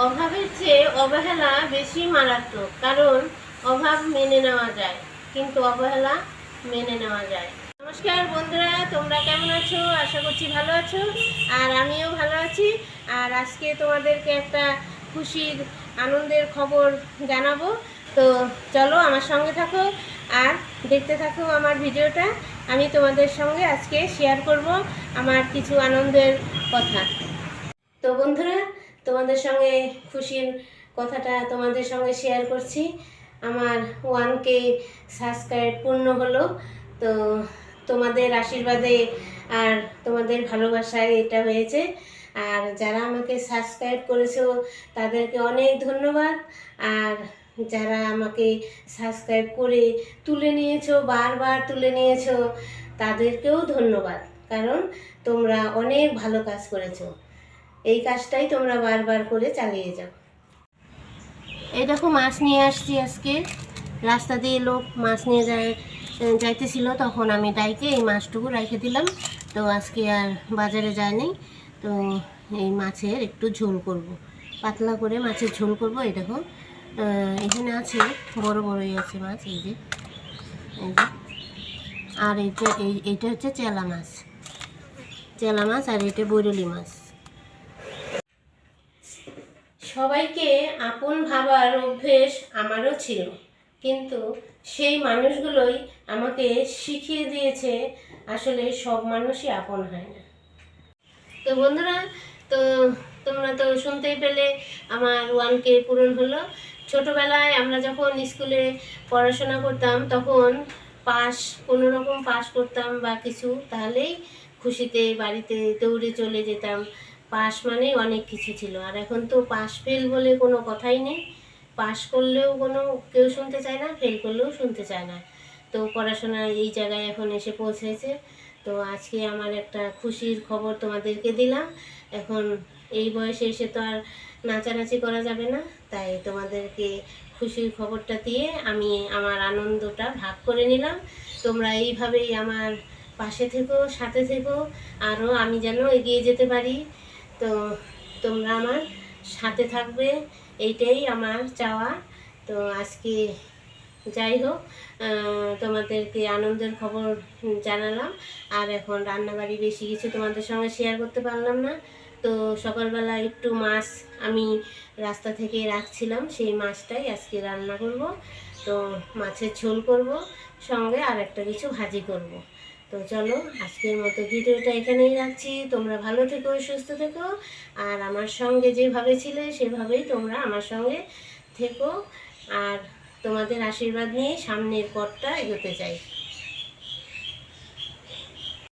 অভাবের চেয়ে অবহেলা বেশি মারাত্মক, কারণ অভাব মেনে নেওয়া যায়, কিন্তু অবহেলা মেনে নেওয়া যায়। নমস্কার বন্ধুরা, তোমরা কেমন আছো? আশা করছি ভালো আছো, আর আমিও ভালো আছি। আর আজকে তোমাদেরকে একটা খুশির, আনন্দের খবর জানাব। তো চলো আমার সঙ্গে থাকো, আর দেখতে থাকো আমার ভিডিওটা। আমি তোমাদের সঙ্গে আজকে শেয়ার করব আমার কিছু আনন্দের কথা। তো বন্ধুরা তোমাদের সঙ্গে খুশির কথাটা তোমাদের সঙ্গে শেয়ার করছি। আমার ওয়ান কে সাবস্ক্রাইব পূর্ণ হলো। তো তোমাদের আশীর্বাদে আর তোমাদের ভালোবাসায় এটা হয়েছে। আর যারা আমাকে সাবস্ক্রাইব করেছ, তাদেরকে অনেক ধন্যবাদ। আর যারা আমাকে সাবস্ক্রাইব করে তুলে নিয়েছো, বারবার তুলে নিয়েছো, তাদেরকেও ধন্যবাদ। কারণ তোমরা অনেক ভালো কাজ করেছ। এই কাজটাই তোমরা বারবার করে চালিয়ে যাও। এই দেখো, মাছ নিয়ে আসছি আজকে। রাস্তা দিয়ে লোক মাছ নিয়ে যায় যাইতেছিল, তখন আমি ডাইকে এই মাছটুকু রেখে দিলাম। তো আজকে আর বাজারে যায়নি তো এই মাছের একটু ঝোল করব। পাতলা করে মাছের ঝোল করব, এই দেখো। এখানে আছে, বড় বড়ই আছে মাছ, এই যে। আর এই, এইটা হচ্ছে চেলা মাছ। চেলা মাছ আর এটা বৈরলি মাছ। সবাইকে আপন ভাবার অভ্যেস আমারও ছিল। কিন্তু সেই মানুষগুলোই আমাকে শিখিয়ে দিয়েছে, আসলে সব মানুষই আপন হয় না। তো বন্ধুরা, তো তোমরা তো শুনতেই পেলে, আমার ওয়ান কে পূরণ হলো। ছোটোবেলায় আমরা যখন স্কুলে পড়াশোনা করতাম, তখন পাস কোনো রকম পাস করতাম বা কিছু, তাহলেই খুশিতে বাড়িতে দৌড়ে চলে যেতাম। পাস মানে অনেক কিছু ছিল। আর এখন তো পাস ফেল বলে কোনো কথাই নেই। পাস করলেও কোনো, কেউ শুনতে চায় না ফেল করলেও শুনতে চায় না। তো পড়াশোনা এই জায়গায় এখন এসে পৌঁছেছে। তো আজকে আমার একটা খুশির খবর তোমাদেরকে দিলাম। এখন এই বয়সে এসে তো আর নাচানাচি করা যাবে না। তাই তোমাদেরকে খুশির খবরটা দিয়ে আমি আমার আনন্দটা ভাগ করে নিলাম। তোমরা এইভাবেই আমার পাশে থেকো, সাথে থেকো। আরও আমি যেন এগিয়ে যেতে পারি। তো তোমরা আমার সাথে থাকবে, এইটাই আমার চাওয়া। তো আজকে যাই হোক তোমাদেরকে আনন্দের খবর জানালাম। আর এখন রান্নাবাড়ি বেশি কিছু তোমাদের সঙ্গে শেয়ার করতে পারলাম না। তো সকালবেলা একটু মাছ আমি রাস্তা থেকে রাখছিলাম, সেই মাছটাই আজকে রান্না করব। তো মাছের ঝোল করব সঙ্গে, আর একটা কিছু ভাজি করব। তো চলো, আজকের মতো ভিডিওটা এখানেই রাখছি। তোমরা ভালো থেকো, সুস্থ থেকো। আর আমার সঙ্গে যেভাবে ছিলে, সেভাবেই তোমরা আমার সঙ্গে থেকো। আর তোমাদের আশীর্বাদ নিয়ে সামনের পথটা এগোতে চাই।